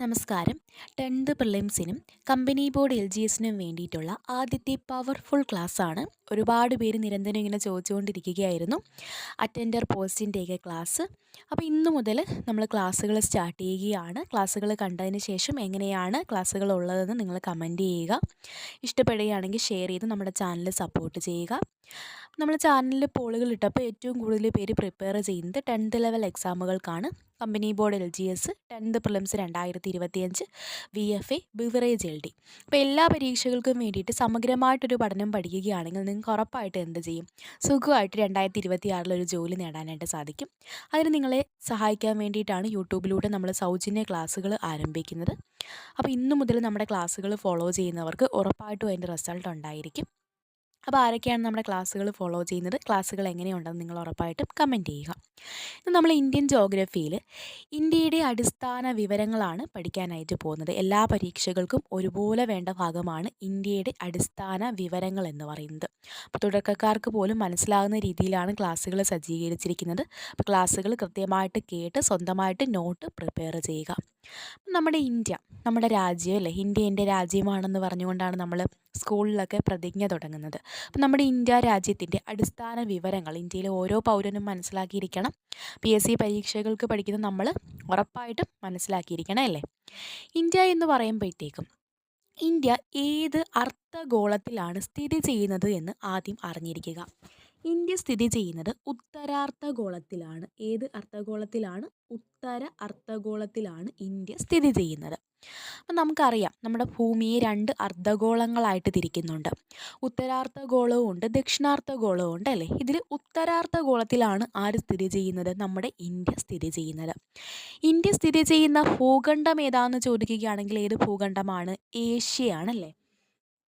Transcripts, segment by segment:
നമസ്കാരം. ടെൻത്ത് പ്രിലിംസിനും company board L G എസിനും വേണ്ടിയിട്ടുള്ള ആദ്യത്തെ പവർഫുൾ ക്ലാസ്സാണ്. ഒരുപാട് പേര് നിരന്തരം ഇങ്ങനെ ചോദിച്ചുകൊണ്ടിരിക്കുകയായിരുന്നു. Attender പോസ്റ്റിന്റെയൊക്കെ class. അപ്പോൾ ഇന്നു മുതൽ നമ്മൾ ക്ലാസ്സുകൾ സ്റ്റാർട്ട് ചെയ്യുകയാണ്. ക്ലാസ്സുകൾ കണ്ടതിന് ശേഷം എങ്ങനെയാണ് ക്ലാസ്സുകൾ ഉള്ളതെന്ന് നിങ്ങൾ കമന്റ് ചെയ്യുക. ഇഷ്ടപ്പെടുകയാണെങ്കിൽ ഷെയർ ചെയ്ത് നമ്മുടെ ചാനൽ സപ്പോർട്ട് ചെയ്യുക. നമ്മൾ ചാനലിൽ പോളുകൾ ഇട്ടപ്പോൾ ഏറ്റവും കൂടുതൽ പേര് പ്രിപ്പയർ ചെയ്യുന്നത് tenth level എക്സാമുകൾക്കാണ്. Company board L G S tenth prelims രണ്ടായിരത്തി ഇരുപത്തിയഞ്ച് V F A beverage L D അപ്പോൾ എല്ലാ പരീക്ഷകൾക്കും വേണ്ടിയിട്ട് സമഗ്രമായിട്ടൊരു പഠനം പഠിക്കുകയാണെങ്കിൽ നിങ്ങൾക്ക് ഉറപ്പായിട്ട് എന്ത് ചെയ്യും? സുഖമായിട്ട് രണ്ടായിരത്തി ഇരുപത്തി ആറിലൊരു ജോലി നേടാനായിട്ട് സാധിക്കും. അതിന് നിങ്ങളെ സഹായിക്കാൻ വേണ്ടിയിട്ടാണ് യൂട്യൂബിലൂടെ നമ്മൾ സൗജന്യ ക്ലാസ്സുകൾ ആരംഭിക്കുന്നത്. അപ്പോൾ ഇന്നു മുതൽ നമ്മുടെ ക്ലാസ്സുകൾ ഫോളോ ചെയ്യുന്നവർക്ക് ഉറപ്പായിട്ടും അതിന്റെ റിസൾട്ട് ഉണ്ടായിരിക്കും. അപ്പോൾ ആരൊക്കെയാണ് നമ്മുടെ ക്ലാസ്സുകൾ ഫോളോ ചെയ്യുന്നത്? ക്ലാസ്സുകൾ എങ്ങനെയുണ്ടെന്ന് നിങ്ങൾ ഉറപ്പായിട്ടും കമന്റ് ചെയ്യുക. ഇന്ന് നമ്മൾ ഇന്ത്യൻ ജോഗ്രഫിയിൽ ഇന്ത്യയുടെ അടിസ്ഥാന വിവരങ്ങളാണ് പഠിക്കാനായിട്ട് പോകുന്നത്. എല്ലാ പരീക്ഷകൾക്കും ഒരുപോലെ വേണ്ട ഭാഗമാണ് ഇന്ത്യയുടെ അടിസ്ഥാന വിവരങ്ങൾ എന്ന് പറയുന്നത്. അപ്പോൾ തുടക്കക്കാർക്ക് പോലും മനസ്സിലാകുന്ന രീതിയിലാണ് ക്ലാസ്സുകൾ സജ്ജീകരിച്ചിരിക്കുന്നത്. അപ്പോൾ ക്ലാസ്സുകൾ കൃത്യമായിട്ട് കേട്ട് സ്വന്തമായിട്ട് നോട്ട് പ്രിപ്പയർ ചെയ്യുക. നമ്മുടെ ഇന്ത്യ നമ്മുടെ രാജ്യം അല്ലേ? ഇന്ത്യ എന്റെ രാജ്യമാണെന്ന് പറഞ്ഞുകൊണ്ടാണ് നമ്മൾ സ്കൂളിലൊക്കെ പ്രതിജ്ഞ തുടങ്ങുന്നത്. അപ്പം നമ്മുടെ ഇന്ത്യ രാജ്യത്തിന്റെ അടിസ്ഥാന വിവരങ്ങൾ ഇന്ത്യയിലെ ഓരോ പൗരനും മനസ്സിലാക്കിയിരിക്കണം. പി എസ് സി പരീക്ഷകൾക്ക് പഠിക്കുന്ന നമ്മൾ ഉറപ്പായിട്ടും മനസ്സിലാക്കിയിരിക്കണം അല്ലേ? ഇന്ത്യ എന്ന് പറയുമ്പോഴത്തേക്കും ഇന്ത്യ ഏത് അർത്ഥഗോളത്തിലാണ് സ്ഥിതി ചെയ്യുന്നത് എന്ന് ആദ്യം അറിഞ്ഞിരിക്കുക. ഇന്ത്യ സ്ഥിതി ചെയ്യുന്നത് ഉത്തരാർദ്ധഗോളത്തിലാണ് ഏത് അർദ്ധഗോളത്തിലാണ് ഉത്തര അർദ്ധഗോളത്തിലാണ് ഇന്ത്യ സ്ഥിതി ചെയ്യുന്നത്. അപ്പം നമുക്കറിയാം നമ്മുടെ ഭൂമിയെ രണ്ട് അർദ്ധഗോളങ്ങളായിട്ട് തിരിക്കുന്നുണ്ട്. ഉത്തരാർദ്ധഗോളവും ഉണ്ട് ദക്ഷിണാർദ്ധഗോളവും ഉണ്ട് അല്ലേ? ഇതിൽ ഉത്തരാർദ്ധഗോളത്തിലാണ് ആര് സ്ഥിതി ചെയ്യുന്നത്? നമ്മുടെ ഇന്ത്യ സ്ഥിതി ചെയ്യുന്നത്. ഇന്ത്യ സ്ഥിതി ചെയ്യുന്ന ഭൂഖണ്ഡം ഏതാണെന്ന് ചോദിക്കുകയാണെങ്കിൽ ഏത് ഭൂഖണ്ഡമാണ്? ഏഷ്യയാണല്ലേ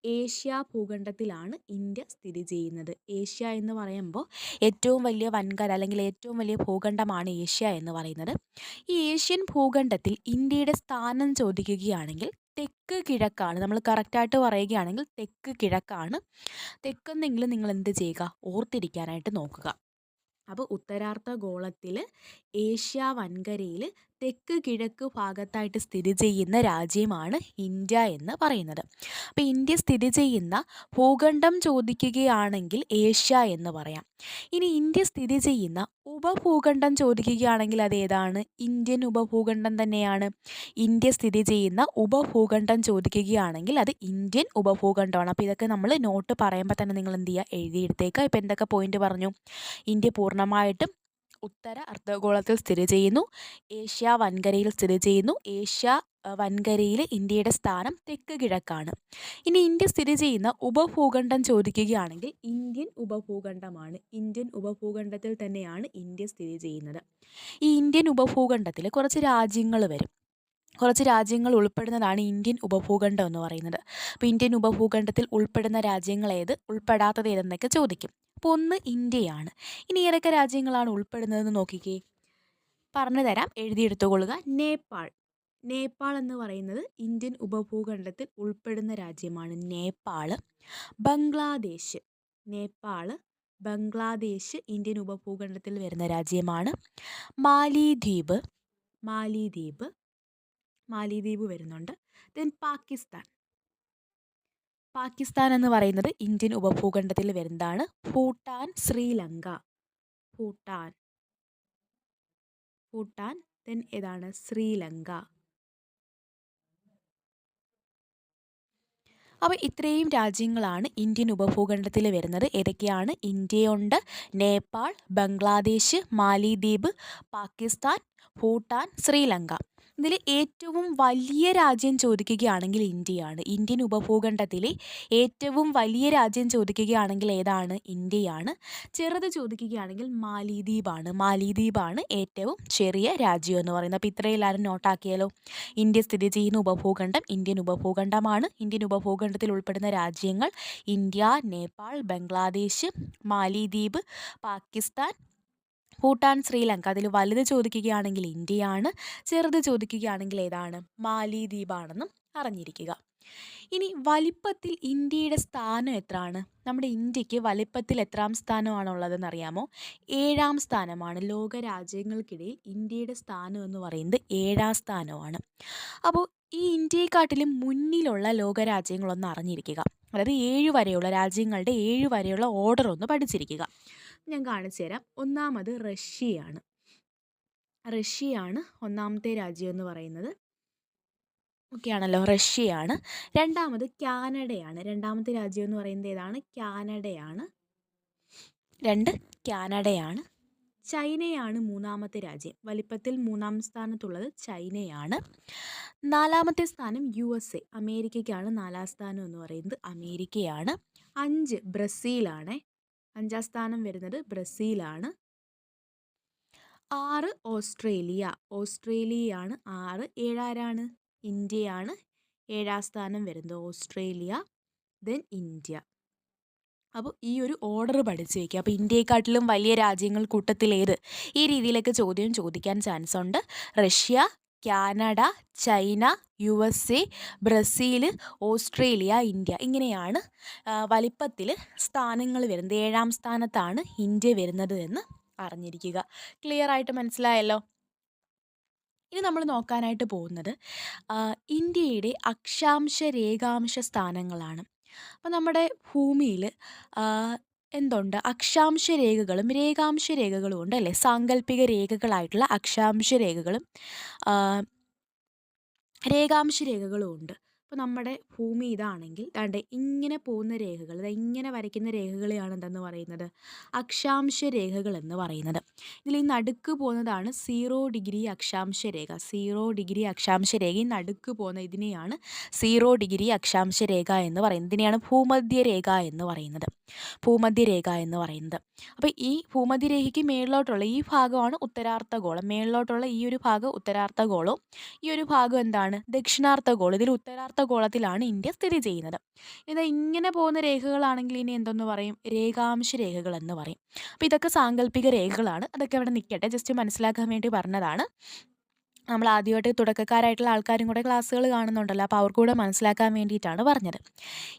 ഏഷ്യ ഭൂഖണ്ഡത്തിലാണ് ഇന്ത്യ സ്ഥിതി ചെയ്യുന്നത്. ഏഷ്യ എന്ന് പറയുമ്പോൾ ഏറ്റവും വലിയ വൻകര അല്ലെങ്കിൽ ഏറ്റവും വലിയ ഭൂഖണ്ഡമാണ് ഏഷ്യ എന്ന് പറയുന്നത്. ഈ ഏഷ്യൻ ഭൂഖണ്ഡത്തിൽ ഇന്ത്യയുടെ സ്ഥാനം ചോദിക്കുകയാണെങ്കിൽ തെക്ക് കിഴക്കാണ്. നമ്മൾ കറക്റ്റായിട്ട് പറയുകയാണെങ്കിൽ തെക്ക് കിഴക്കാണ്. തെക്കെന്നെങ്കിലും നിങ്ങൾ എന്ത് ചെയ്യുക? ഓർത്തിരിക്കാനായിട്ട് നോക്കുക. അപ്പോൾ ഉത്തരാർദ്ധ ഗോളത്തിൽ ഏഷ്യ വൻകരയിൽ തെക്ക് കിഴക്ക് ഭാഗത്തായിട്ട് സ്ഥിതി ചെയ്യുന്ന രാജ്യമാണ് ഇന്ത്യ എന്ന് പറയുന്നത്. അപ്പോൾ ഇന്ത്യ സ്ഥിതി ചെയ്യുന്ന ഭൂഖണ്ഡം ചോദിക്കുകയാണെങ്കിൽ ഏഷ്യ എന്ന് പറയാം. ഇനി ഇന്ത്യ സ്ഥിതി ചെയ്യുന്ന ഉപഭൂഖണ്ഡം ചോദിക്കുകയാണെങ്കിൽ അത് ഏതാണ്? ഇന്ത്യൻ ഉപഭൂഖണ്ഡം തന്നെയാണ്. ഇന്ത്യ സ്ഥിതി ചെയ്യുന്ന ഉപഭൂഖണ്ഡം ചോദിക്കുകയാണെങ്കിൽ അത് ഇന്ത്യൻ ഉപഭൂഖണ്ഡമാണ്. അപ്പോൾ ഇതൊക്കെ നമ്മൾ നോട്ട് പറയുമ്പോൾ തന്നെ നിങ്ങൾ എന്ത് ചെയ്യുക? എഴുതിയെടുത്തേക്കുക. ഇപ്പോൾ എന്തൊക്കെ പോയിന്റ് പറഞ്ഞു? ഇന്ത്യ പൂർണമായിട്ടും ഉത്തര അർദ്ധഗോളത്തിൽ സ്ഥിതി ചെയ്യുന്നു. ഏഷ്യ വൻകരയിൽ സ്ഥിതി ചെയ്യുന്നു. ഏഷ്യ വൻകരയിൽ ഇന്ത്യയുടെ സ്ഥാനം തെക്ക് കിഴക്കാണ്. ഇനി ഇന്ത്യ സ്ഥിതി ചെയ്യുന്ന ഉപഭൂഖണ്ഡം ചോദിക്കുകയാണെങ്കിൽ ഇന്ത്യൻ ഉപഭൂഖണ്ഡമാണ്. ഇന്ത്യൻ ഉപഭൂഖണ്ഡത്തിൽ തന്നെയാണ് ഇന്ത്യ സ്ഥിതി ചെയ്യുന്നത്. ഈ ഇന്ത്യൻ ഉപഭൂഖണ്ഡത്തിൽ കുറച്ച് രാജ്യങ്ങൾ വരും. കുറച്ച് രാജ്യങ്ങൾ ഉൾപ്പെടുന്നതാണ് ഇന്ത്യൻ ഉപഭൂഖണ്ഡം എന്ന് പറയുന്നത്. അപ്പോൾ ഇന്ത്യൻ ഉപഭൂഖണ്ഡത്തിൽ ഉൾപ്പെടുന്ന രാജ്യങ്ങൾ ഏത്? ഉൾപ്പെടാത്തത് ഏതെന്നൊക്കെ ചോദിക്കും. അപ്പോൾ ഒന്ന് ഇന്ത്യയാണ്. ഇനി ഏതൊക്കെ രാജ്യങ്ങളാണ് ഉൾപ്പെടുന്നതെന്ന് നോക്കിക്കേ. പറഞ്ഞു തരാം. എഴുതിയെടുത്തുകൊള്ളുക. നേപ്പാൾ. നേപ്പാൾ എന്ന് പറയുന്നത് ഇന്ത്യൻ ഉപഭൂഖണ്ഡത്തിൽ ഉൾപ്പെടുന്ന രാജ്യമാണ് നേപ്പാൾ ബംഗ്ലാദേശ്. നേപ്പാൾ ബംഗ്ലാദേശ് ഇന്ത്യൻ ഉപഭൂഖണ്ഡത്തിൽ വരുന്ന രാജ്യമാണ്. മാലിദ്വീപ്. മാലിദ്വീപ്. മാലിദ്വീപ് വരുന്നുണ്ട്. ദെൻ പാകിസ്ഥാൻ. പാകിസ്ഥാൻ എന്ന് പറയുന്നത് ഇന്ത്യൻ ഉപഭൂഖണ്ഡത്തിൽ വരുന്നതാണ്. ഭൂട്ടാൻ ശ്രീലങ്ക. ഭൂട്ടാൻ. ഭൂട്ടാൻ ദെൻ ഏതാണ്? ശ്രീലങ്ക. അപ്പോൾ ഇത്രയും രാജ്യങ്ങളാണ് ഇന്ത്യൻ ഉപഭൂഖണ്ഡത്തിൽ വരുന്നത്. ഏതൊക്കെയാണ്? ഇന്ത്യയുണ്ട് നേപ്പാൾ ബംഗ്ലാദേശ് മാലിദ്വീപ് പാകിസ്ഥാൻ ഭൂട്ടാൻ ശ്രീലങ്ക. ഇതിൽ ഏറ്റവും വലിയ രാജ്യം ചോദിക്കുകയാണെങ്കിൽ ഇന്ത്യയാണ്. ഇന്ത്യൻ ഉപഭൂഖണ്ഡത്തിലെ ഏറ്റവും വലിയ രാജ്യം ചോദിക്കുകയാണെങ്കിൽ ഏതാണ്? ഇന്ത്യയാണ്. ചെറുത് ചോദിക്കുകയാണെങ്കിൽ മാലിദ്വീപാണ്. മാലിദ്വീപാണ് ഏറ്റവും ചെറിയ രാജ്യം എന്ന് പറയുന്നത്. അപ്പോൾ ഇത്രയും എല്ലാവരും നോട്ടാക്കിയാലോ ഇന്ത്യ സ്ഥിതി ചെയ്യുന്ന ഉപഭൂഖണ്ഡം ഇന്ത്യൻ ഉപഭൂഖണ്ഡമാണ്. ഇന്ത്യൻ ഉപഭൂഖണ്ഡത്തിൽ ഉൾപ്പെടുന്ന രാജ്യങ്ങൾ ഇന്ത്യ നേപ്പാൾ ബംഗ്ലാദേശ് മാലിദ്വീപ് പാകിസ്ഥാൻ ഭൂട്ടാൻ ശ്രീലങ്ക. അതിൽ വലുത് ചോദിക്കുകയാണെങ്കിൽ ഇന്ത്യയാണ് ചെറുത് ചോദിക്കുകയാണെങ്കിൽ ഏതാണ്? മാലിദ്വീപാണെന്നും അറിഞ്ഞിരിക്കുക. ഇനി വലിപ്പത്തിൽ ഇന്ത്യയുടെ സ്ഥാനം എത്രയാണ് നമ്മുടെ ഇന്ത്യയ്ക്ക് വലിപ്പത്തിൽ എത്രാം സ്ഥാനമാണുള്ളതെന്ന് അറിയാമോ ഏഴാം സ്ഥാനമാണ്. ലോക രാജ്യങ്ങൾക്കിടയിൽ ഇന്ത്യയുടെ സ്ഥാനം എന്ന് പറയുന്നത് ഏഴാം സ്ഥാനമാണ്. അപ്പോൾ ഈ ഇന്ത്യയെക്കാട്ടിലും മുന്നിലുള്ള ലോക രാജ്യങ്ങളൊന്ന് അറിഞ്ഞിരിക്കുക. അതായത് ഏഴ് വരെയുള്ള രാജ്യങ്ങളുടെ ഏഴ് വരെയുള്ള ഓർഡർ ഒന്ന് പഠിച്ചിരിക്കുക. ഞാൻ കാണിച്ചു തരാം. ഒന്നാമത് റഷ്യയാണ്. റഷ്യയാണ് ഒന്നാമത്തെ രാജ്യം എന്ന് പറയുന്നത്. ഓക്കെ ആണല്ലോ റഷ്യയാണ്. രണ്ടാമത് കാനഡയാണ്. രണ്ടാമത്തെ രാജ്യം എന്ന് പറയുന്നത് ഏതാണ്? കാനഡയാണ്. രണ്ട് കാനഡയാണ്. ചൈനയാണ് മൂന്നാമത്തെ രാജ്യം. വലിപ്പത്തിൽ മൂന്നാം സ്ഥാനത്തുള്ളത് ചൈനയാണ്. നാലാമത്തെ സ്ഥാനം യു എസ് എ അമേരിക്കയ്ക്കാണ് നാലാം സ്ഥാനം എന്ന് പറയുന്നത് അമേരിക്കയാണ്. അഞ്ച് ബ്രസീലാണ്. അഞ്ചാം സ്ഥാനം വരുന്നത് ബ്രസീലാണ്. ആറ് ഓസ്ട്രേലിയ. ഓസ്ട്രേലിയയാണ് ആറ്. ഏഴാരാണ്? ഇന്ത്യയാണ്. ഏഴാം സ്ഥാനം വരുന്നത് ഓസ്ട്രേലിയ ദെൻ ഇന്ത്യ. അപ്പോൾ ഈ ഒരു ഓർഡർ പഠിച്ചു വയ്ക്കുക അപ്പോൾ ഇന്ത്യയെക്കാട്ടിലും വലിയ രാജ്യങ്ങൾ കൂട്ടത്തിലേത്? ഈ രീതിയിലൊക്കെ ചോദ്യം ചോദിക്കാൻ ചാൻസ് ഉണ്ട്. Russia Canada China U S A Brazil Australia India ഇങ്ങനെയാണ് വലിപ്പത്തിൽ സ്ഥാനങ്ങൾ വരുന്നത്. ഏഴാം സ്ഥാനത്താണ് ഇന്ത്യ വരുന്നത് എന്ന് അറിഞ്ഞിരിക്കുക. ക്ലിയർ ആയിട്ട് മനസ്സിലായല്ലോ? ഇനി നമ്മൾ നോക്കാനായിട്ട് പോകുന്നത് ഇന്ത്യയുടെ അക്ഷാംശ രേഖാംശ സ്ഥാനങ്ങളാണ്. അപ്പോൾ നമ്മുടെ ഭൂമിയിൽ എന്തുണ്ട്? അക്ഷാംശ രേഖകളും രേഖാംശ രേഖകളും ഉണ്ട് അല്ലേ? സാങ്കല്പിക രേഖകളായിട്ടുള്ള അക്ഷാംശ രേഖകളും രേഖാംശ രേഖകളും ഉണ്ട്. ഇപ്പോൾ നമ്മുടെ ഭൂമി ഇതാണെങ്കിൽ ദാണ്ടെ ഇങ്ങനെ പോകുന്ന രേഖകൾ ഇങ്ങനെ വരയ്ക്കുന്ന രേഖകളെയാണ് എന്തെന്ന് പറയുന്നത്? അക്ഷാംശ രേഖകൾ എന്ന് പറയുന്നത്. ഇതിൽ ഈ നടുക്ക് പോകുന്നതാണ് സീറോ ഡിഗ്രി അക്ഷാംശ രേഖ. സീറോ ഡിഗ്രി അക്ഷാംശ രേഖ. ഈ നടുക്ക് പോകുന്ന ഇതിനെയാണ് സീറോ ഡിഗ്രി അക്ഷാംശ രേഖ എന്ന് പറയുന്നത്. ഇതിനെയാണ് ഭൂമധ്യരേഖ എന്ന് പറയുന്നത്. ഭൂമധ്യരേഖ എന്ന് പറയുന്നത്. അപ്പോൾ ഈ ഭൂമധ്യരേഖയ്ക്ക് മേളിലോട്ടുള്ള ഈ ഭാഗമാണ് ഉത്തരാർദ്ധഗോളം. മേളിലോട്ടുള്ള ഈ ഒരു ഭാഗം ഉത്തരാർത്ഥഗോളവും ഈ ഒരു ഭാഗം എന്താണ്? ദക്ഷിണാർദ്ധഗോളം. ഇതിൽ ഉത്തരാർദ്ധ ഗോളത്തിലാണ് ഇന്ത്യ സ്ഥിതി ചെയ്യുന്നത്. ഇത് ഇങ്ങനെ പോകുന്ന രേഖകളാണെങ്കിൽ ഇനി എന്തെന്ന് പറയും? രേഖാംശ രേഖകൾ എന്ന് പറയും. അപ്പോൾ ഇതൊക്കെ സാങ്കല്പിക രേഖകളാണ്. അതൊക്കെ അവിടെ നിൽക്കട്ടെ ജസ്റ്റ് മനസ്സിലാക്കാൻ വേണ്ടി പറഞ്ഞതാണ്. നമ്മൾ ആദ്യമായിട്ട് തുടക്കക്കാരായിട്ടുള്ള ആൾക്കാരും കൂടെ ക്ലാസ്സുകൾ കാണുന്നുണ്ടല്ലോ. അപ്പോൾ അവർക്ക് കൂടെ മനസ്സിലാക്കാൻ വേണ്ടിയിട്ടാണ് പറഞ്ഞത്.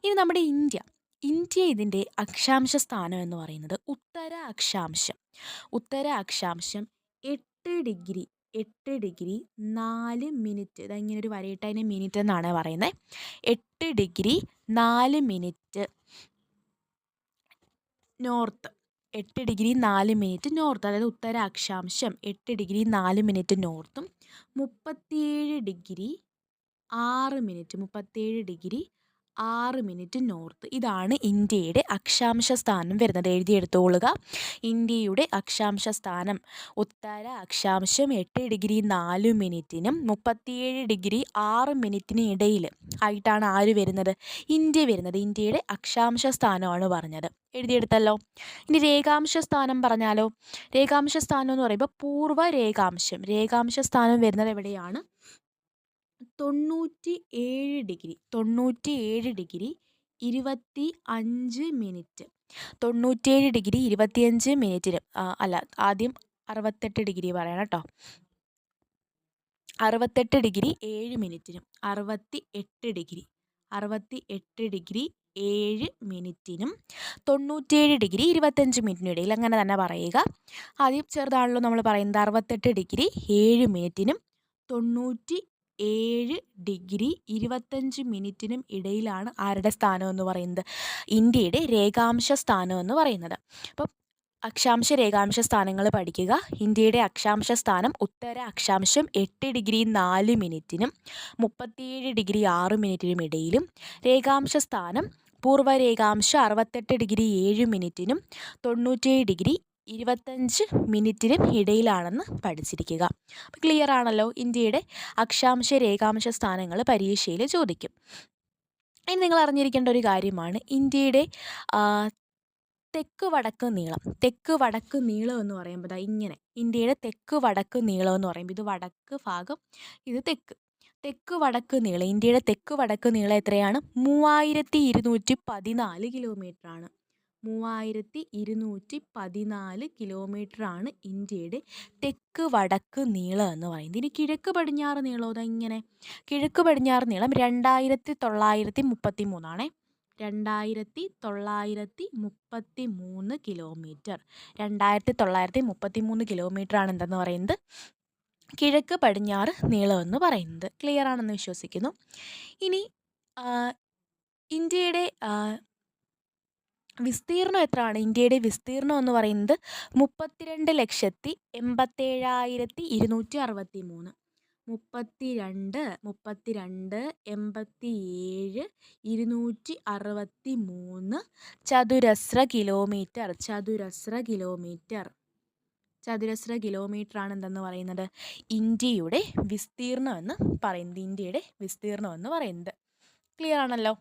ഇനി നമ്മുടെ ഇന്ത്യ. ഇന്ത്യ ഇതിന്റെ അക്ഷാംശ സ്ഥാനം എന്ന് പറയുന്നത് ഉത്തര അക്ഷാംശം. ഉത്തര അക്ഷാംശം എട്ട് ഡിഗ്രി എട്ട് ഡിഗ്രി നാല് മിനിറ്റ്. ഇതാ ഇങ്ങനെ ഒരു വരയിട്ട് അതിനെ മിനിറ്റ് എന്നാണ് പറയുന്നത് എട്ട് ഡിഗ്രി നാല് മിനിറ്റ് നോർത്ത്. എട്ട് ഡിഗ്രി നാല് മിനിറ്റ് നോർത്ത്. അതായത് ഉത്തര അക്ഷാംശം എട്ട് ഡിഗ്രി നാല് മിനിറ്റ് നോർത്തും. മുപ്പത്തിയേഴ് ഡിഗ്രി ആറ് മിനിറ്റ്. മുപ്പത്തിയേഴ് ഡിഗ്രി ആറ് മിനിറ്റ് നോർത്ത്. ഇതാണ് ഇന്ത്യയുടെ അക്ഷാംശ സ്ഥാനം വരുന്നത്. എഴുതിയെടുത്തോളുക. ഇന്ത്യയുടെ അക്ഷാംശ സ്ഥാനം. ഉത്തര അക്ഷാംശം എട്ട് ഡിഗ്രി നാല് മിനിറ്റിനും മുപ്പത്തിയേഴ് ഡിഗ്രി ആറ് മിനിറ്റിനും ഇടയിൽ ആയിട്ടാണ് ആര് വരുന്നത്? ഇന്ത്യ വരുന്നത്. ഇന്ത്യയുടെ അക്ഷാംശ സ്ഥാനമാണ് പറഞ്ഞത്. എഴുതിയെടുത്തല്ലോ. ഇനി രേഖാംശ സ്ഥാനം പറഞ്ഞാലോ? രേഖാംശ സ്ഥാനം എന്ന് പറയുമ്പോൾ പൂർവ രേഖാംശം രേഖാംശ സ്ഥാനം വരുന്നത് എവിടെയാണ്? തൊണ്ണൂറ്റി ഏഴ് ഡിഗ്രി തൊണ്ണൂറ്റി ഏഴ് ഡിഗ്രി ഇരുപത്തി അഞ്ച് മിനിറ്റ്. തൊണ്ണൂറ്റേഴ് ഡിഗ്രി ഇരുപത്തിയഞ്ച് മിനിറ്റിന് അല്ല ആദ്യം അറുപത്തെട്ട് ഡിഗ്രി പറയണം കേട്ടോ. അറുപത്തെട്ട് ഡിഗ്രി ഏഴ് മിനിറ്റിനും അറുപത്തി എട്ട് ഡിഗ്രി അറുപത്തി എട്ട് ഡിഗ്രി ഏഴ് മിനിറ്റിനും തൊണ്ണൂറ്റേഴ് ഡിഗ്രി ഇരുപത്തഞ്ച് മിനിറ്റിനും ഇടയിൽ അങ്ങനെ തന്നെ പറയുക. ആദ്യം ചെറുതാണല്ലോ നമ്മൾ പറയുന്നത് അറുപത്തെട്ട് ഡിഗ്രി ഏഴ് മിനിറ്റിനും തൊണ്ണൂറ്റി ഏഴ് ഡിഗ്രി ഇരുപത്തഞ്ച് മിനിറ്റിനും ഇടയിലാണ് ആരുടെ സ്ഥാനം എന്ന് പറയുന്നത്? ഇന്ത്യയുടെ രേഖാംശ സ്ഥാനം എന്ന് പറയുന്നത്. അപ്പം അക്ഷാംശ രേഖാംശ സ്ഥാനങ്ങൾ പഠിക്കുക. ഇന്ത്യയുടെ അക്ഷാംശ സ്ഥാനം ഉത്തര അക്ഷാംശം എട്ട് ഡിഗ്രി നാല് മിനിറ്റിനും മുപ്പത്തിയേഴ് ഡിഗ്രി ആറ് മിനിറ്റിനും ഇടയിലും. രേഖാംശ സ്ഥാനം പൂർവരേഖാംശ അറുപത്തെട്ട് ഡിഗ്രി ഏഴ് മിനിറ്റിനും തൊണ്ണൂറ്റേഴ് ഡിഗ്രി ഇരുപത്തഞ്ച് മിനിറ്റിനും ഇടയിലാണെന്ന് പഠിച്ചിരിക്കുക. ക്ലിയർ ആണല്ലോ? ഇന്ത്യയുടെ അക്ഷാംശ രേഖാംശ സ്ഥാനങ്ങൾ പരീക്ഷയിൽ ചോദിക്കും. ഇനി നിങ്ങൾ അറിഞ്ഞിരിക്കേണ്ട ഒരു കാര്യമാണ്. ഇന്ത്യയുടെ തെക്ക് വടക്ക് നീളം. തെക്ക് വടക്ക് നീളം എന്ന് പറയുമ്പോൾ ഇങ്ങനെ. ഇന്ത്യയുടെ തെക്ക് വടക്ക് നീളം എന്ന് പറയുമ്പോൾ ഇത് വടക്ക് ഭാഗം ഇത് തെക്ക്. തെക്ക് വടക്ക് നീളം. ഇന്ത്യയുടെ തെക്ക് വടക്ക് നീളം എത്രയാണ്? മൂവായിരത്തി ഇരുന്നൂറ്റി പതിനാല് കിലോമീറ്ററാണ്. മൂവായിരത്തി ഇരുന്നൂറ്റി പതിനാല് കിലോമീറ്ററാണ് ഇന്ത്യയുടെ തെക്ക് വടക്ക് നീളം എന്ന് പറയുന്നത്. ഇനി കിഴക്ക് പടിഞ്ഞാറ് നീളം ഇതാ ഇങ്ങനെ? കിഴക്ക് പടിഞ്ഞാറ് നീളം രണ്ടായിരത്തി തൊള്ളായിരത്തി മുപ്പത്തി മൂന്നാണേ രണ്ടായിരത്തി തൊള്ളായിരത്തി മുപ്പത്തി മൂന്ന് കിലോമീറ്റർ. രണ്ടായിരത്തി തൊള്ളായിരത്തി മുപ്പത്തി മൂന്ന് കിലോമീറ്ററാണ് എന്തെന്ന് പറയുന്നത്? കിഴക്ക് പടിഞ്ഞാറ് നീളം എന്ന് പറയുന്നത്. ക്ലിയർ ആണെന്ന് വിശ്വസിക്കുന്നു. ഇനി ഇന്ത്യയുടെ വിസ്തീർണം എത്രയാണ്? ഇന്ത്യയുടെ വിസ്തീർണം എന്ന് പറയുന്നത് മുപ്പത്തിരണ്ട് ലക്ഷത്തി എൺപത്തേഴായിരത്തി ഇരുന്നൂറ്റി അറുപത്തി മൂന്ന് മുപ്പത്തി രണ്ട് മുപ്പത്തി രണ്ട് എൺപത്തി ഏഴ് ഇരുന്നൂറ്റി അറുപത്തി മൂന്ന് ചതുരശ്ര കിലോമീറ്റർ ചതുരശ്ര കിലോമീറ്റർ. ചതുരശ്ര കിലോമീറ്റർ ആണ് എന്തെന്ന് പറയുന്നത്? ഇന്ത്യയുടെ വിസ്തീർണം എന്ന് പറയുന്നത്. ഇന്ത്യയുടെ വിസ്തീർണം എന്ന് പറയുന്നത്. ക്ലിയർ ആണല്ലോ?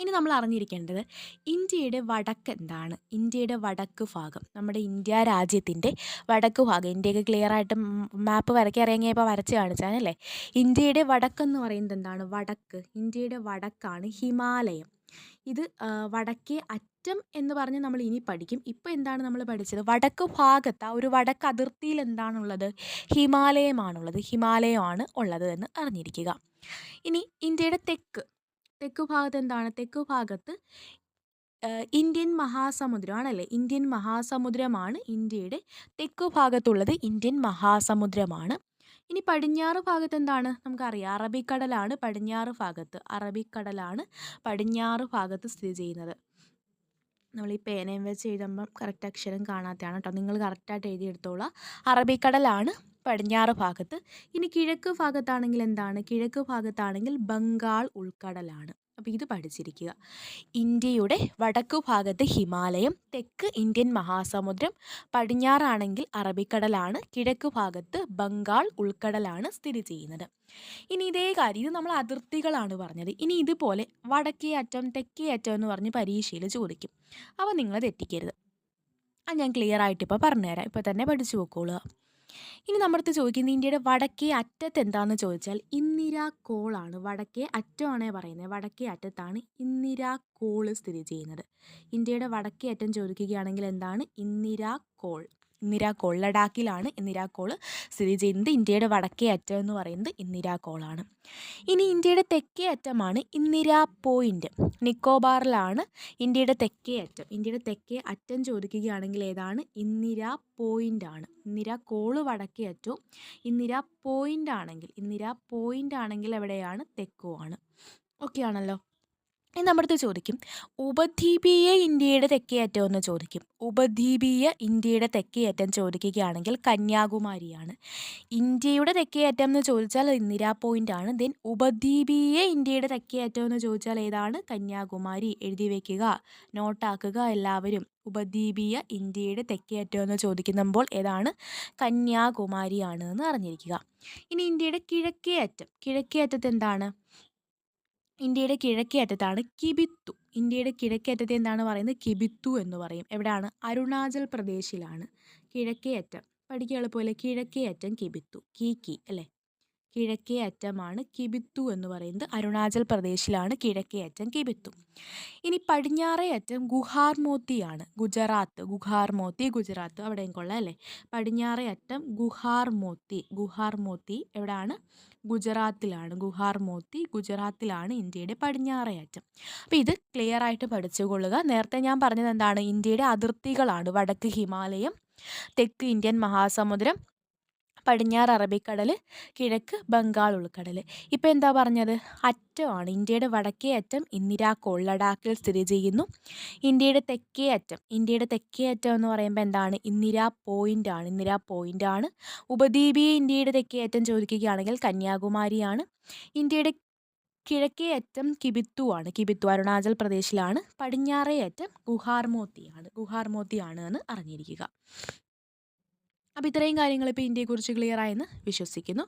ഇനി നമ്മൾ അറിഞ്ഞിരിക്കേണ്ടത് ഇന്ത്യയുടെ വടക്ക് എന്താണ്? ഇന്ത്യയുടെ വടക്ക് ഭാഗം നമ്മുടെ ഇന്ത്യ രാജ്യത്തിന്റെ വടക്ക് ഭാഗം. ഇന്ത്യയ്ക്ക് ക്ലിയർ ആയിട്ട് മാപ്പ് വരയ്ക്കാൻ ഇറങ്ങിയപ്പോൾ വരച്ച് കാണിച്ചാണല്ലേ ഇന്ത്യയുടെ വടക്കെന്ന് പറയുന്നത് എന്താണ്? വടക്ക്. ഇന്ത്യയുടെ വടക്കാണ് ഹിമാലയം. ഇത് വടക്കേ അറ്റം എന്ന് പറഞ്ഞ് നമ്മൾ ഇനി പഠിക്കും. ഇപ്പോൾ എന്താണ് നമ്മൾ പഠിച്ചത്? വടക്ക് ഭാഗത്ത് ആ ഒരു വടക്ക് അതിർത്തിയിൽ എന്താണുള്ളത്? ഹിമാലയമാണുള്ളത്. ഹിമാലയമാണ് ഉള്ളത് എന്ന് അറിഞ്ഞിരിക്കുക. ഇനി ഇന്ത്യയുടെ തെക്ക്. തെക്ക് ഭാഗത്ത് എന്താണ്? തെക്ക് ഭാഗത്ത് ഇന്ത്യൻ മഹാസമുദ്രമാണല്ലേ? ഇന്ത്യൻ മഹാസമുദ്രമാണ് ഇന്ത്യയുടെ തെക്ക് ഭാഗത്തുള്ളത് ഇന്ത്യൻ മഹാസമുദ്രമാണ്. ഇനി പടിഞ്ഞാറ് ഭാഗത്ത് എന്താണ്? നമുക്കറിയാം. അറബിക്കടലാണ് പടിഞ്ഞാറ് ഭാഗത്ത്. അറബിക്കടലാണ് പടിഞ്ഞാറ് ഭാഗത്ത് സ്ഥിതി ചെയ്യുന്നത്. നമ്മൾ ഈ പേനയും വെച്ച് എഴുതുമ്പം കറക്റ്റ് അക്ഷരം കാണാത്തതാണ് കേട്ടോ നിങ്ങൾ കറക്റ്റായിട്ട് എഴുതിയെടുത്തോളാം. അറബിക്കടലാണ് പടിഞ്ഞാറ് ഭാഗത്ത്. ഇനി കിഴക്ക് ഭാഗത്താണെങ്കിൽ എന്താണ്? കിഴക്ക് ഭാഗത്താണെങ്കിൽ ബംഗാൾ ഉൾക്കടലാണ്. അപ്പോൾ ഇത് പഠിച്ചിരിക്കുക. ഇന്ത്യയുടെ വടക്കു ഭാഗത്ത് ഹിമാലയം തെക്ക് ഇന്ത്യൻ മഹാസമുദ്രം പടിഞ്ഞാറാണെങ്കിൽ അറബിക്കടലാണ് കിഴക്ക് ഭാഗത്ത് ബംഗാൾ ഉൾക്കടലാണ് സ്ഥിതി ചെയ്യുന്നത്. ഇനി ഇതേ കാര്യം ഇത് നമ്മൾ അതിർത്തികളാണ് പറഞ്ഞത്. ഇനി ഇതുപോലെ വടക്കേ അറ്റം തെക്കേ അറ്റം എന്ന് പറഞ്ഞ് പരീക്ഷയിൽ ചോദിക്കും. അപ്പോൾ നിങ്ങൾ തെറ്റിക്കരുത്. അത് ഞാൻ ക്ലിയർ ആയിട്ട് ഇപ്പോൾ പറഞ്ഞുതരാം. ഇപ്പോൾ തന്നെ പഠിച്ചു നോക്കോളുക ഇനി നമ്മുടെ ചോദിക്കുന്നത് ഇന്ത്യയുടെ വടക്കേ അറ്റത്ത് എന്താണെന്ന് ചോദിച്ചാൽ ഇന്ദിരാ കോളാണ്. വടക്കേ അറ്റമാണേ പറയുന്നത് വടക്കേ അറ്റത്താണ് ഇന്ദിരാ കോൾ സ്ഥിതി ചെയ്യുന്നത്. ഇന്ത്യയുടെ വടക്കേ അറ്റം ചോദിക്കുകയാണെങ്കിൽ എന്താണ്? ഇന്ദിരാ കോൾ. ഇന്ദിരാക്കോൾ ലഡാക്കിലാണ് ഇന്ദിരാകോൾ സ്ഥിതി ചെയ്യുന്നത്. ഇന്ത്യയുടെ വടക്കേ അറ്റം എന്ന് പറയുന്നത് ഇന്ദിരാകോളാണ്. ഇനി ഇന്ത്യയുടെ തെക്കേ അറ്റമാണ് ഇന്ദിരാ പോയിന്റ് നിക്കോബാറിലാണ് ഇന്ത്യയുടെ തെക്കേ അറ്റം. ഇന്ത്യയുടെ തെക്കേ അറ്റം ചോദിക്കുകയാണെങ്കിൽ ഏതാണ്? ഇന്ദിരാ പോയിന്റ് ആണ്. ഇന്ദിരാ കോൾ വടക്കേ അറ്റവും ഇന്ദിരാ പോയിന്റ് ആണെങ്കിൽ ഇന്ദിരാ പോയിന്റ് ആണെങ്കിൽ എവിടെയാണ്? തെക്കുമാണ് ഓക്കെ ആണല്ലോ നമ്മുടെ അടുത്ത് ചോദിക്കും ഉപദ്വീപീയ ഇന്ത്യയുടെ തെക്കേയറ്റം എന്ന് ചോദിക്കും. ഉപദ്വീപീയ ഇന്ത്യയുടെ തെക്കേയറ്റം ചോദിക്കുകയാണെങ്കിൽ കന്യാകുമാരിയാണ്. ഇന്ത്യയുടെ തെക്കേയറ്റം എന്ന് ചോദിച്ചാൽ ഇന്ദിരാ പോയിന്റ് ആണ്. ദെൻ ഉപദ്വീപീയ ഇന്ത്യയുടെ തെക്കേയറ്റം എന്ന് ചോദിച്ചാൽ ഏതാണ്? കന്യാകുമാരി. എഴുതി വയ്ക്കുക നോട്ടാക്കുക എല്ലാവരും. ഉപദ്വീപീയ ഇന്ത്യയുടെ തെക്കേയറ്റം എന്ന് ചോദിക്കുമ്പോൾ ഏതാണ്? കന്യാകുമാരിയാണ് എന്ന് അറിഞ്ഞിരിക്കുക. ഇനി ഇന്ത്യയുടെ കിഴക്കേ അറ്റം. കിഴക്കേ അറ്റത്ത് എന്താണ്? ഇന്ത്യയുടെ കിഴക്കേ അറ്റത്താണ് കിബിത്തു. ഇന്ത്യയുടെ കിഴക്കേ അറ്റത്തെ എന്താണ് പറയുന്നത്? കിബിത്തു എന്ന് പറയും. എവിടെയാണ്? അരുണാചൽ പ്രദേശിലാണ്. കിഴക്കേ അറ്റം പഠിക്കുക എളുപ്പമല്ലേ? കിഴക്കേ അറ്റം കിബിത്തു. കി കി അല്ലേ? കിഴക്കേ അറ്റമാണ് കിബിത്തു എന്ന് പറയുന്നത്. അരുണാചൽ പ്രദേശിലാണ് കിഴക്കേ അറ്റം കിബിത്തു. ഇനി പടിഞ്ഞാറേ അറ്റം ഗുഹാർമോത്തിയാണ് ഗുജറാത്ത് ഗുഹാർമോത്തി ഗുജറാത്ത് അവിടെയും കൊള്ളാം അല്ലേ? പടിഞ്ഞാറേ അറ്റം ഗുഹാർമോത്തി ഗുഹാർമോത്തി എവിടെയാണ് ഗുജറാത്തിലാണ്. ഗുഹാർമോത്തി ഗുജറാത്തിലാണ് ഇന്ത്യയുടെ പടിഞ്ഞാറേ അറ്റം. അപ്പോൾ ഇത് ക്ലിയർ ആയിട്ട് പഠിച്ചുകൊള്ളുക നേരത്തെ ഞാൻ പറഞ്ഞത് എന്താണ്? ഇന്ത്യയുടെ അതിർത്തികളാണ്. വടക്ക് ഹിമാലയം തെക്ക് ഇന്ത്യൻ മഹാസമുദ്രം പടിഞ്ഞാറ് അറബിക്കടൽ കിഴക്ക് ബംഗാൾ ഉൾക്കടൽ ഇപ്പോൾ എന്താ പറഞ്ഞത്? അറ്റമാണ്. ഇന്ത്യയുടെ വടക്കേ അറ്റം ഇന്ദിരാക്കോൾ ലഡാക്കിൽ സ്ഥിതി ചെയ്യുന്നു. ഇന്ത്യയുടെ തെക്കേ അറ്റം. ഇന്ത്യയുടെ തെക്കേ അറ്റം എന്ന് പറയുമ്പോൾ എന്താണ്? ഇന്ദിരാ പോയിന്റ് ആണ്. ഇന്ദിരാ പോയിന്റ് ആണ്. ഉപദ്വീപീയ ഇന്ത്യയുടെ തെക്കേ അറ്റം ചോദിക്കുകയാണെങ്കിൽ കന്യാകുമാരിയാണ്. ഇന്ത്യയുടെ കിഴക്കേ അറ്റം കിബിത്തു ആണ്. കിബിത്തു അരുണാചൽ പ്രദേശിലാണ്. പടിഞ്ഞാറേ അറ്റം ഗുഹാർമോത്തിയാണ് ഗുഹാർമോത്തിയാണ് എന്ന് അറിഞ്ഞിരിക്കുക. അപ്പോൾ ഇത്രയും കാര്യങ്ങൾ ഇപ്പോൾ ഇന്ത്യയെക്കുറിച്ച് ക്ലിയർ ആയെന്ന് വിശ്വസിക്കുന്നു.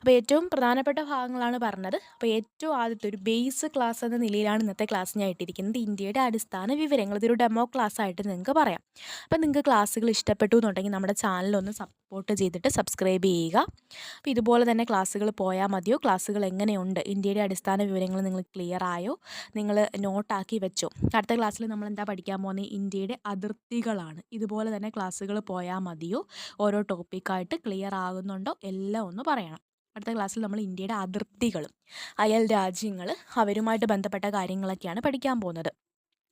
അപ്പോൾ ഏറ്റവും പ്രധാനപ്പെട്ട ഭാഗങ്ങളാണ് പറഞ്ഞത്. അപ്പോൾ ഏറ്റവും ആദ്യത്തെ ഒരു ബേസ് ക്ലാസ് എന്ന നിലയിലാണ് ഇന്നത്തെ ക്ലാസ് ഞാൻ ഇട്ടിരിക്കുന്നത്. ഇന്ത്യയുടെ അടിസ്ഥാന വിവരങ്ങൾ. ഇതൊരു ഡെമോ ക്ലാസ് ആയിട്ട് നിങ്ങൾക്ക് പറയാം. അപ്പോൾ നിങ്ങൾക്ക് ക്ലാസ്സുകൾ ഇഷ്ടപ്പെട്ടു എന്നുണ്ടെങ്കിൽ നമ്മുടെ ചാനലൊന്ന് സബ് സപ്പോർട്ട് ചെയ്തിട്ട് സബ്സ്ക്രൈബ് ചെയ്യുക. അപ്പോൾ ഇതുപോലെ തന്നെ ക്ലാസ്സുകൾ പോയാൽ മതിയോ? ക്ലാസ്സുകൾ എങ്ങനെയുണ്ട്? ഇന്ത്യയുടെ അടിസ്ഥാന വിവരങ്ങൾ നിങ്ങൾ ക്ലിയർ ആയോ? നിങ്ങൾ നോട്ടാക്കി വെച്ചോ? അടുത്ത ക്ലാസ്സിൽ നമ്മൾ എന്താ പഠിക്കാൻ പോകുന്നത്? ഇന്ത്യയുടെ അതിർത്തികളാണ്. ഇതുപോലെ തന്നെ ക്ലാസ്സുകൾ പോയാൽ മതിയോ? ഓരോ ടോപ്പിക്കായിട്ട് ക്ലിയർ ആകുന്നുണ്ടോ? എല്ലാം ഒന്ന് പറയണം. അടുത്ത ക്ലാസ്സിൽ നമ്മൾ ഇന്ത്യയുടെ അതിർത്തികളും അയൽ രാജ്യങ്ങൾ അവരുമായിട്ട് ബന്ധപ്പെട്ട കാര്യങ്ങളൊക്കെയാണ് പഠിക്കാൻ പോകുന്നത്.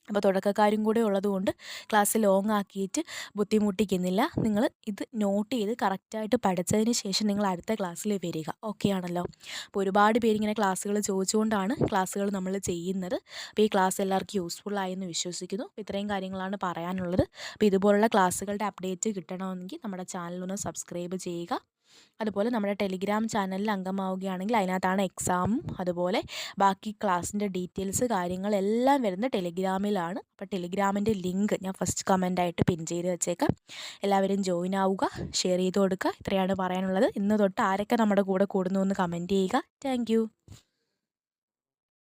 അപ്പോൾ തുടക്കക്കാരും കൂടെ ഉള്ളതുകൊണ്ട് ക്ലാസ് ലോങ് ആക്കിയിട്ട് ബുദ്ധിമുട്ടിക്കുന്നില്ല. നിങ്ങൾ ഇത് നോട്ട് ചെയ്ത് കറക്റ്റായിട്ട് പഠിച്ചതിന് ശേഷം നിങ്ങൾ അടുത്ത ക്ലാസ്സിൽ വരിക. ഓക്കെ ആണല്ലോ? അപ്പോൾ ഒരുപാട് പേരിങ്ങനെ ക്ലാസ്സുകൾ ചോദിച്ചുകൊണ്ടാണ് ക്ലാസ്സുകൾ നമ്മൾ ചെയ്യുന്നത്. അപ്പോൾ ഈ ക്ലാസ് എല്ലാവർക്കും യൂസ്ഫുൾ ആയെന്ന് വിശ്വസിക്കുന്നു. ഇത്രയും കാര്യങ്ങളാണ് പറയാനുള്ളത്. അപ്പോൾ ഇതുപോലുള്ള ക്ലാസ്സുകളുടെ അപ്ഡേറ്റ് കിട്ടണമെങ്കിൽ നമ്മുടെ ചാനലൊന്ന് സബ്സ്ക്രൈബ് ചെയ്യുക. അതുപോലെ നമ്മുടെ ടെലിഗ്രാം ചാനലിൽ അംഗമാവുകയാണെങ്കിൽ അതിനകത്താണ് എക്സാമും അതുപോലെ ബാക്കി ക്ലാസ്സിന്റെ ഡീറ്റെയിൽസ് കാര്യങ്ങളെല്ലാം വരുന്നത് ടെലിഗ്രാമിലാണ് അപ്പോൾ ടെലിഗ്രാമിന്റെ ലിങ്ക് ഞാൻ ഫസ്റ്റ് കമന്റായിട്ട് പിൻ ചെയ്ത് വെച്ചേക്കാം. എല്ലാവരും ജോയിൻ ആവുക ഷെയർ ചെയ്ത് കൊടുക്കുക. ഇത്രയാണ് പറയാനുള്ളത്. ഇന്ന് തൊട്ട് ആരൊക്കെ നമ്മുടെ കൂടെ കൂടുന്നു എന്ന് കമന്റ് ചെയ്യുക. താങ്ക്